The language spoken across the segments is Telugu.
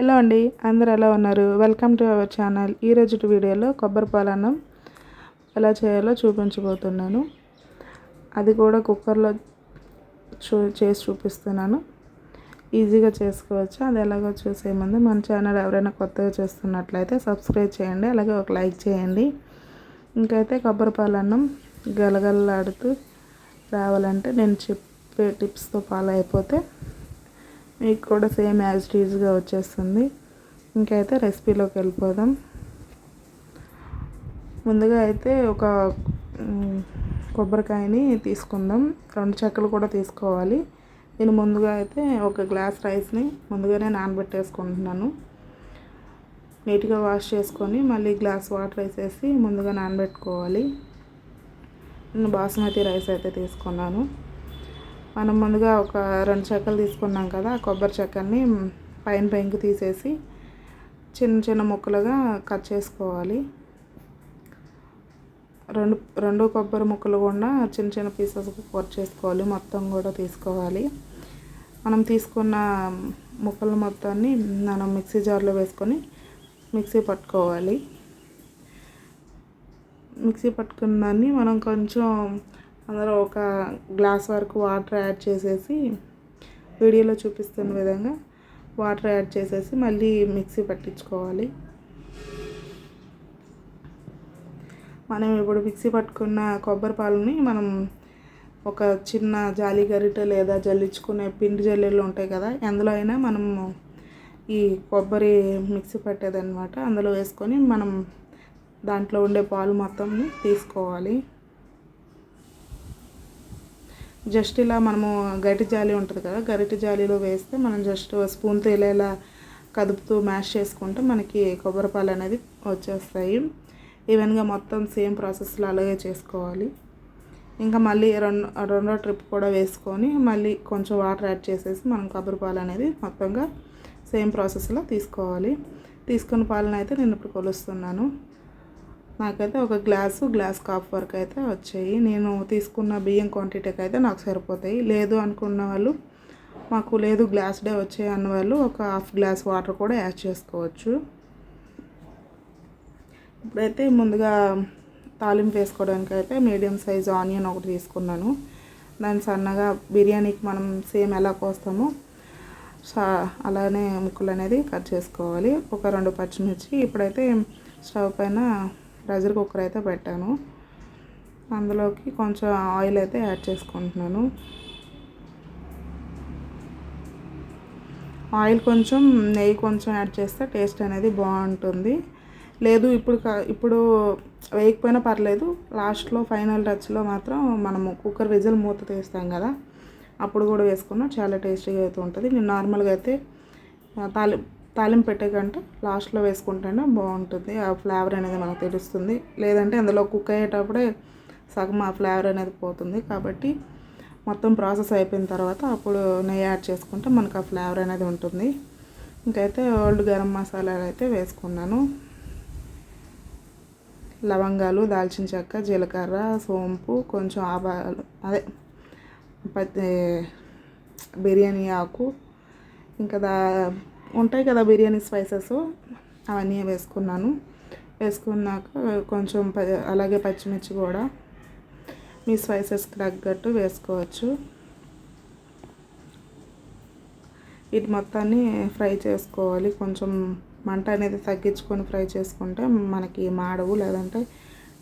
హలో అండి అందరు ఎలా ఉన్నారు? Welcome to our channel. ఈరోజు వీడియోలో కొబ్బరి పాలన్నం ఎలా చేయాలో చూపించబోతున్నాను. అది కూడా కుక్కర్లో చూ చేసి చూపిస్తున్నాను. ఈజీగా చేసుకోవచ్చు? అది ఎలాగో చూసే ముందు మన ఛానల్ ఎవరైనా కొత్తగా చూస్తున్నట్లయితే సబ్స్క్రైబ్ చేయండి అలాగే ఒక లైక్ చేయండి. ఇంకైతే కొబ్బరి పాలన్నం గలగలలాడుతూ రావాలంటే నేను చెప్పే టిప్స్తో ఫాలో అయిపోతే మీకు కూడా సేమ్ యాజ్ టీజ్గా వచ్చేస్తుంది. ఇంకైతే రెసిపీలోకి వెళ్ళిపోదాం. ముందుగా అయితే ఒక కొబ్బరికాయని తీసుకుందాం. రెండు చెక్కలు కూడా తీసుకోవాలి. నేను ముందుగా అయితే ఒక గ్లాస్ రైస్ని ముందుగానే నానబెట్టేసుకుంటున్నాను. నీట్గా వాష్ చేసుకొని మళ్ళీ గ్లాస్ వాటర్ వేసేసి ముందుగా నానబెట్టుకోవాలి. నేను బాస్మతి రైస్ అయితే తీసుకున్నాను. మనం ముందుగా ఒక రెండు చెక్కలు తీసుకున్నాం కదా కొబ్బరి చెక్కల్ని పైన పెంకు తీసేసి చిన్న చిన్న ముక్కలుగా కట్ చేసుకోవాలి. రెండు రెండు కొబ్బరి ముక్కలు కూడా చిన్న చిన్న పీసెస్ కట్ చేసుకోవాలి మొత్తం కూడా తీసుకోవాలి. మనం తీసుకున్న ముక్కల మొత్తాన్ని మనం మిక్సీ జార్లో వేసుకొని మిక్సీ పట్టుకోవాలి. మిక్సీ పట్టుకున్న దాన్ని మనం కొంచెం అందులో ఒక గ్లాస్ వరకు వాటర్ యాడ్ చేసేసి వీడియోలో చూపిస్తున్న విధంగా వాటర్ యాడ్ చేసేసి మళ్ళీ మిక్సీ పట్టించుకోవాలి. మనం ఇప్పుడు మిక్సీ పట్టుకున్న కొబ్బరి పాలని మనం ఒక చిన్న జాలి గరిటె లేదా జల్లించుకునే పిండి జల్లెలు ఉంటాయి కదా ఎందులో అయినా మనము ఈ కొబ్బరి మిక్సీ పట్టేదన్నమాట. అందులో వేసుకొని మనం దాంట్లో ఉండే పాలు మొత్తం తీసుకోవాలి. జస్ట్ ఇలా మనము గరిటి జాలి ఉంటుంది కదా గరిటి జాలీలో వేస్తే మనం జస్ట్ స్పూన్తో ఇలా కదుపుతూ మ్యాష్ చేసుకుంటే మనకి కొబ్బరిపాలు అనేది వచ్చేస్తాయి. ఈవెన్గా మొత్తం సేమ్ ప్రాసెస్లో అలాగే చేసుకోవాలి. ఇంకా మళ్ళీ రెండు రెండో ట్రిప్ కూడా వేసుకొని మళ్ళీ కొంచెం వాటర్ యాడ్ చేసేసి మనం కొబ్బరి పాలు అనేది మొత్తంగా సేమ్ ప్రాసెస్లో తీసుకోవాలి. తీసుకున్న పాలను అయితే నేను ఇప్పుడు కొలుస్తున్నాను. నాకైతే ఒక గ్లాసు గ్లాస్ కాఫ్ వరకు అయితే వచ్చాయి. నేను తీసుకున్న బియ్యం క్వాంటిటీకి అయితే నాకు సరిపోతాయి. లేదు అనుకున్న వాళ్ళు మాకు లేదు గ్లాస్ డే వచ్చాయి అన్న వాళ్ళు ఒక హాఫ్ గ్లాస్ వాటర్ కూడా యాడ్ చేసుకోవచ్చు. ఇప్పుడైతే ముందుగా తాలింపు వేసుకోవడానికి అయితే మీడియం సైజ్ ఆనియన్ ఒకటి తీసుకున్నాను. దాన్ని సన్నగా బిర్యానీకి మనం సేమ్ ఎలా కోస్తామో అలానే ముక్కలు అనేది కట్ చేసుకోవాలి. ఒక రెండు పచ్చిమిర్చి. ఇప్పుడైతే స్టవ్ పైన ప్రెషర్ కుక్కర్ అయితే పెట్టాను. అందులోకి కొంచెం ఆయిల్ అయితే యాడ్ చేసుకుంటున్నాను. ఆయిల్ కొంచెం నెయ్యి కొంచెం యాడ్ చేస్తే టేస్ట్ అనేది బాగుంటుంది. లేదు ఇప్పుడు ఇప్పుడు వేయకపోయినా పర్లేదు. లాస్ట్లో ఫైనల్ టచ్లో మాత్రం మనము కుక్కర్ విజిల్ మూత తీస్తాం కదా. అప్పుడు కూడా వేసుకున్నా చాలా టేస్టీగా అయితే ఉంటుంది. నేను నార్మల్గా అయితే తాలి తాలింపు పెట్టేకంటే లాస్ట్లో వేసుకుంటేనే బాగుంటుంది. ఆ ఫ్లేవర్ అనేది మనకు తెలుస్తుంది. లేదంటే అందులో కుక్ అయ్యేటప్పుడే సగం ఆ ఫ్లేవర్ అనేది పోతుంది. కాబట్టి మొత్తం ప్రాసెస్ అయిపోయిన తర్వాత అప్పుడు నెయ్యి యాడ్ చేసుకుంటే మనకు ఆ ఫ్లేవర్ అనేది ఉంటుంది. ఇంకైతే ఓల్డ్ గరం మసాలాలు అయితే వేసుకున్నాను. లవంగాలు దాల్చిన చెక్క జీలకర్ర సోంపు కొంచెం ఆవాలు అదే బిర్యానీ ఆకు ఇంకా దా ఉంటాయి కదా బిర్యానీ స్పైసెస్. అవన్నీ వేసుకున్నాను. వేసుకున్నాక కొంచెం అలాగే పచ్చిమిర్చి కూడా. మీ స్పైసెస్కి తగ్గట్టు వేసుకోవచ్చు. వీటి మొత్తాన్ని ఫ్రై చేసుకోవాలి. కొంచెం మంట అనేది తగ్గించుకొని ఫ్రై చేసుకుంటే మనకి మాడవు లేదంటే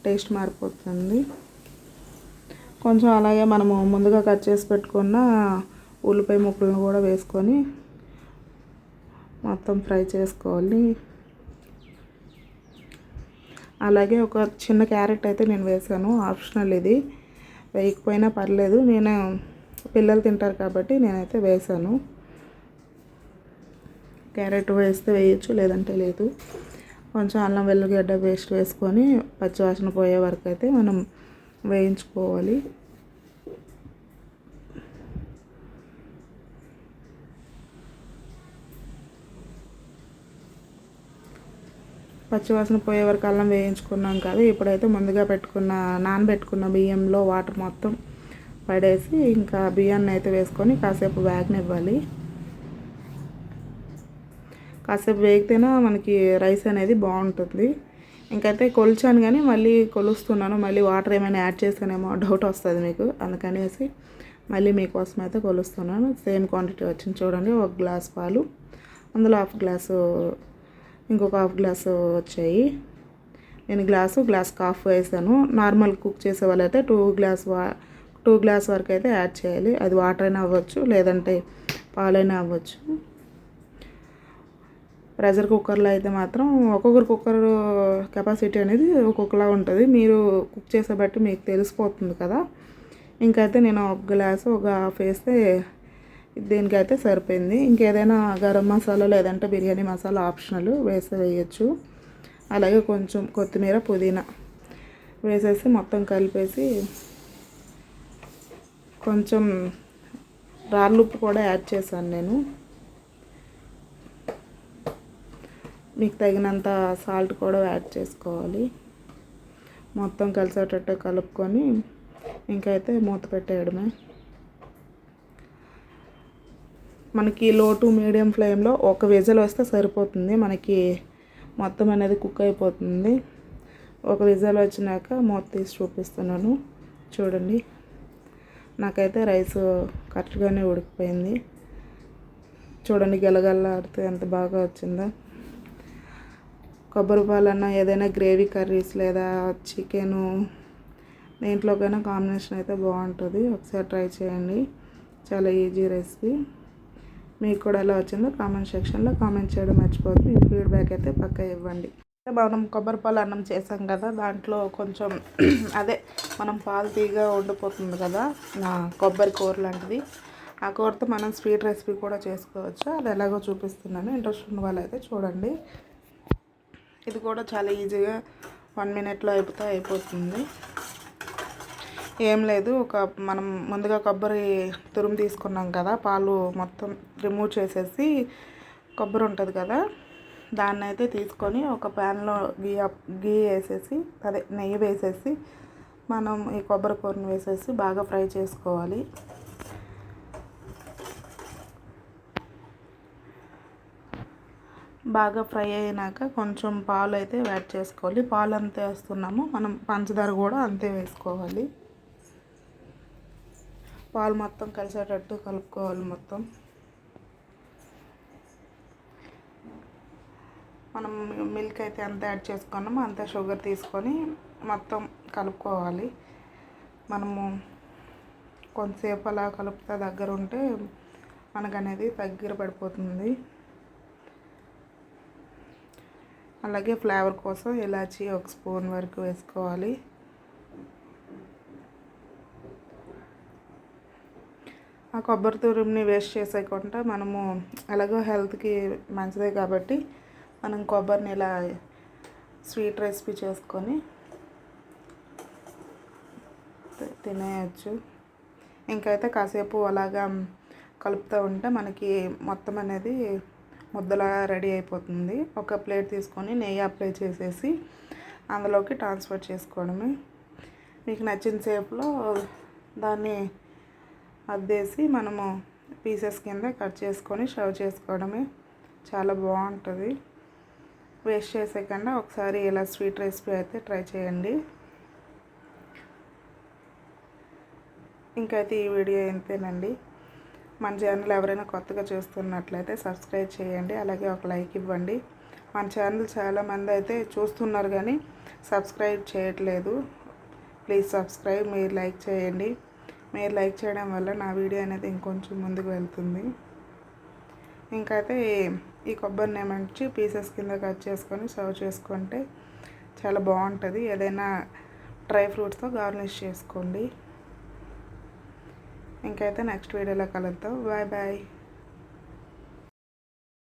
టేస్ట్ మారిపోతుంది. కొంచెం అలాగే మనము ముందుగా కట్ చేసి పెట్టుకున్న ఉల్లిపాయ ముక్కలను కూడా వేసుకొని మొత్తం ఫ్రై చేసుకోవాలి. అలాగే ఒక చిన్న క్యారెట్ అయితే నేను వేసాను ఆప్షనల్ ఇది. వేయకపోయినా పర్లేదు నేను పిల్లలు తింటారు కాబట్టి నేనైతే వేసాను. క్యారెట్ వేస్తే వేయచ్చు లేదంటే లేదు. కొంచెం అల్లం వెల్లుగడ్డ పేస్ట్ వేసుకొని పచ్చివాసన పోయే వరకు అయితే మనం వేయించుకోవాలి. పచ్చివాసన పోయే వరకు అల్లం వేయించుకున్నాం కదా ఇప్పుడైతే ముందుగా పెట్టుకున్న నానబెట్టుకున్న బియ్యంలో వాటర్ మొత్తం పడేసి ఇంకా బియ్యాన్ని అయితే వేసుకొని కాసేపు ఇవ్వాలి కాసేపు వేగితేనే మనకి రైస్ అనేది బాగుంటుంది. ఇంకైతే కొలిచాను కానీ మళ్ళీ కొలుస్తున్నాను మళ్ళీ వాటర్ ఏమైనా యాడ్ చేస్తానేమో డౌట్ వస్తుంది మీకు అందుకనేసి మళ్ళీ మీకోసం అయితే కొలుస్తున్నాను. సేమ్ క్వాంటిటీ వచ్చింది చూడండి ఒక గ్లాస్ పాలు అందులో హాఫ్ గ్లాసు ఇంకొక హాఫ్ గ్లాసు వచ్చాయి. నేను గ్లాసు గ్లాస్ కాఫ్ వేసాను. నార్మల్ కుక్ చేసే వాళ్ళైతే టూ గ్లాస్ వా టూ గ్లాస్ వరకు అయితే యాడ్ చేయాలి. అది వాటర్ అయినా అవ్వచ్చు లేదంటే పాలైనా అవ్వచ్చు. ప్రెషర్ కుక్కర్లో అయితే మాత్రం ఒక్కొక్కరు కుక్కర్ కెపాసిటీ అనేది ఒక్కొక్కలా ఉంటుంది. మీరు కుక్ చేసే బట్టి మీకు తెలిసిపోతుంది కదా. ఇంకైతే నేను ఒక గ్లాస్ ఒక హాఫ్ వేస్తే దీనికైతే సరిపోయింది. ఇంకేదైనా గరం మసాలా లేదంటే బిర్యానీ మసాలా ఆప్షనల్ వేస్తే వేయచ్చు. అలాగే కొంచెం కొత్తిమీర పుదీనా వేసేసి మొత్తం కలిపేసి కొంచెం రాళ్ళుప్పు కూడా యాడ్ చేశాను నేను. మీకు తగినంత సాల్ట్ కూడా యాడ్ చేసుకోవాలి. మొత్తం కలిసేటట్టు కలుపుకొని ఇంకైతే మూత పెట్టేయడమే. మనకి లో టు మీడియం ఫ్లేమ్లో ఒక విజల్ వస్తే సరిపోతుంది. మనకి మొత్తం అనేది కుక్ అయిపోతుంది. ఒక విజల్ వచ్చినాక మూత తీసి చూపిస్తున్నాను. చూడండి. నాకైతే రైస్ కరెక్ట్గానే ఉడికిపోయింది. చూడండి గెలగల్లాడితే ఎంత బాగా వచ్చిందో. కొబ్బరి పాలన్నా ఏదైనా గ్రేవీ కర్రీస్ లేదా చికెను దేంట్లోకైనా కాంబినేషన్ అయితే బాగుంటుంది. ఒకసారి ట్రై చేయండి. చాలా ఈజీ రెసిపీ. మీకు కూడా ఎలా వచ్చిందో కామెంట్ సెక్షన్లో కామెంట్ చేయడం మర్చిపోతుంది మీ ఫీడ్బ్యాక్ అయితే పక్క ఇవ్వండి. మనం కొబ్బరి పాలు అన్నం చేసాం కదా దాంట్లో కొంచెం అదే మనం పాలు తీగా ఉండిపోతుంది కదా కొబ్బరి కూర లాంటిది. ఆ కూరతో మనం స్వీట్ రెసిపీ కూడా చేసుకోవచ్చు. అది ఎలాగో చూపిస్తున్నాను. ఇంట్రెస్ట్ ఉన్న వాళ్ళైతే చూడండి. ఇది కూడా చాలా ఈజీగా వన్ మినిట్లో అయిపోతే అయిపోతుంది. ఏం లేదు. ఒక మనం ముందుగా కొబ్బరి తురుము తీసుకున్నాం కదా పాలు మొత్తం రిమూవ్ చేసేసి కొబ్బరి ఉంటుంది కదా దాన్ని అయితే తీసుకొని ఒక ప్యాన్లో గీ గీ వేసేసి అదే నెయ్యి వేసేసి మనం ఈ కొబ్బరి కూరని వేసేసి బాగా ఫ్రై చేసుకోవాలి. బాగా ఫ్రై అయినాక కొంచెం పాలు అయితే యాడ్ చేసుకోవాలి. పాలు అంతే వేస్తున్నాము. మనం పంచదార కూడా అంతే వేసుకోవాలి. పాలు మొత్తం కలిసేటట్టు కలుపుకోవాలి మొత్తం. మనం మిల్క్ అయితే ఎంత యాడ్ చేసుకున్నామో అంత షుగర్ తీసుకొని మొత్తం కలుపుకోవాలి. మనము కొంతసేపు అలా కలుపుతా దగ్గర ఉంటే మనకనేది దగ్గర పడిపోతుంది. అలాగే ఫ్లేవర్ కోసం ఇలాచి ఒక స్పూన్ వరకు వేసుకోవాలి. కొబ్బరి తురుముని వేస్ట్ చేసేయకుండా మనము ఎలాగో హెల్త్కి మంచిదే కాబట్టి మనం కొబ్బరిని ఇలా స్వీట్ రెసిపీ చేసుకొని తినేయచ్చు. ఇంకైతే కాసేపు అలాగా కలుపుతూ ఉంటే మనకి మొత్తం అనేది ముద్దలా రెడీ అయిపోతుంది. ఒక ప్లేట్ తీసుకొని నెయ్యి అప్లై చేసేసి అందులోకి ట్రాన్స్ఫర్ చేసుకోవడమే. మీకు నచ్చిన సేపులో దాన్ని అద్దేసి మనము పీసెస్ కింద కట్ చేసుకొని సర్వ్ చేసుకోవడమే చాలా బాగుంటుంది. వేస్ట్ చేసేకన్నా ఒకసారి ఇలా స్వీట్ రెసిపీ అయితే ట్రై చేయండి. ఇంకైతే ఈ వీడియో ఇంతేనండి. మన ఛానల్ ఎవరైనా కొత్తగా చూస్తున్నట్లయితే సబ్స్క్రైబ్ చేయండి. అలాగే ఒక లైక్ ఇవ్వండి. మన ఛానల్ చాలామంది అయితే చూస్తున్నారు కానీ సబ్స్క్రైబ్ చేయట్లేదు. ప్లీజ్ సబ్స్క్రైబ్ మీరు లైక్ చేయండి. మీరు లైక్ చేయడం వల్ల నా వీడియో అనేది ఇంకొంచెం ముందుకు వెళ్తుంది. ఇంకైతే ఈ కొబ్బరిని ఏమంచి పీసెస్ కింద కట్ చేసుకొని సర్వ్ చేసుకుంటే చాలా బాగుంటుంది. ఏదైనా డ్రై ఫ్రూట్స్తో గార్నిష్ చేసుకోండి. ఇంకైతే నెక్స్ట్ వీడియోలో కలుద్దాం. Bye bye.